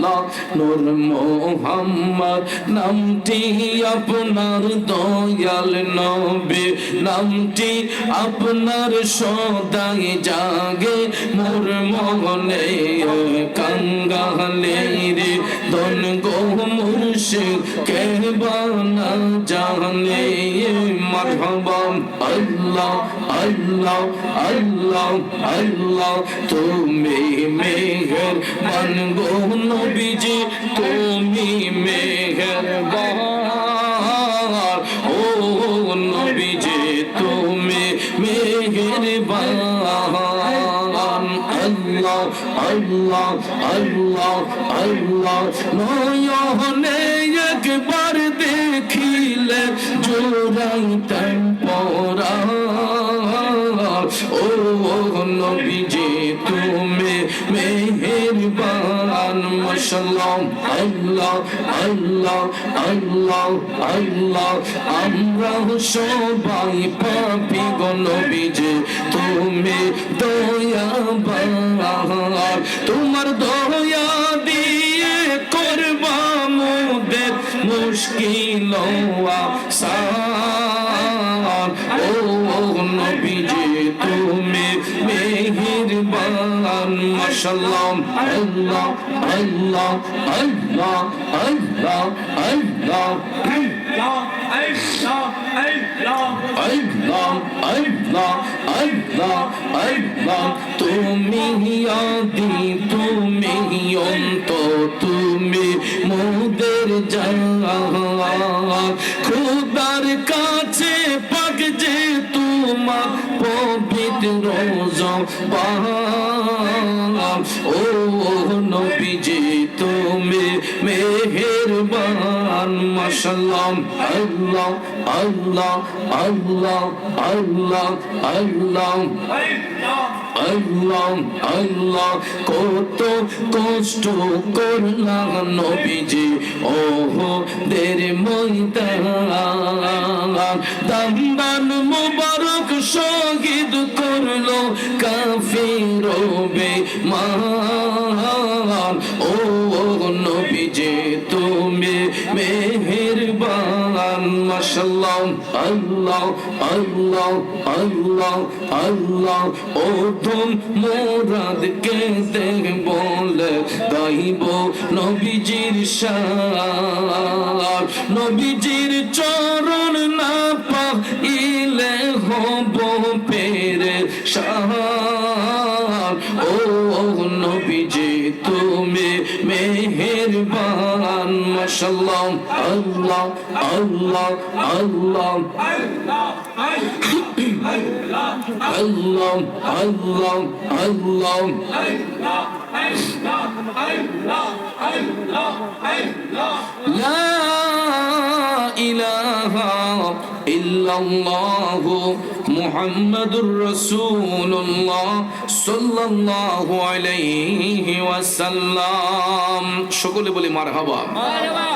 আল্লাহ, নূর মোহাম্মদ। নামটি আপনার দয়াল নবী, নামটি আপনার সদাই জাগে। মোর মনে কাঙ্গালে রে দন গো মুর্শিদ, কে বানা জানে? মারহাবা আল্লাহ আল্লাহ আল্লাহ আল্লাহ, তুমি মেহের মান গো নবীজি, তুমি মেহের ও নবীজি, তুমি মেহের আল্লাহ আল্লাহ আল্লাহ আল্লাহ, নয়নে একবার দেখিলে জোড়াইতেন পরা ও তুমি মেহেরবান আল্লাহ আল্লাহ আল্লাহ আল্লাহ। আমরা সবাই পাপি গো তুমি দয়াবান। তোমার দয়া দিয়ে করবা মুশকিল আসান নির্বাণ মাশাল্লাহ আল্লাহ আল্লাহ আল্লাহ আল্লাহ আল্লাহ তুমি আদি তুমি অন্ত তুমি মোদের খুদার কাছে পাকছে যে তোমার পবিত্র ও নবীজি, তুমি মেহেরবান আল্লাহ আল্লাহ আল্লাহ আল্লাহ আল্লাহ। আল্লাহ আল্লাহ, কত কষ্ট করলাম নবীজি। ওহো দের ময়দান, দাম্বান মুবারক শহীদ করল কাফির বেমান ও নবীজি তুমি মেহেরবান মাশাল্লাহ আল্লাহ আল্লাহ আল্লাহ আল্লাহ। ও তুম মোরাদ কে বলে গাইব নবীজির শান নবীজির চরণ না পাইলে হব পেরে শান ও নবীজি তুমি মেহেরবান মাশাল্লাহ আল্লাহ আল্লাহ আল্লাহ আল্লাহ আল্লাহ আল্লাহ لا إله إلا الله محمد رسول الله صلى الله عليه وسلم شكرا لبولي مرحبا مرحبا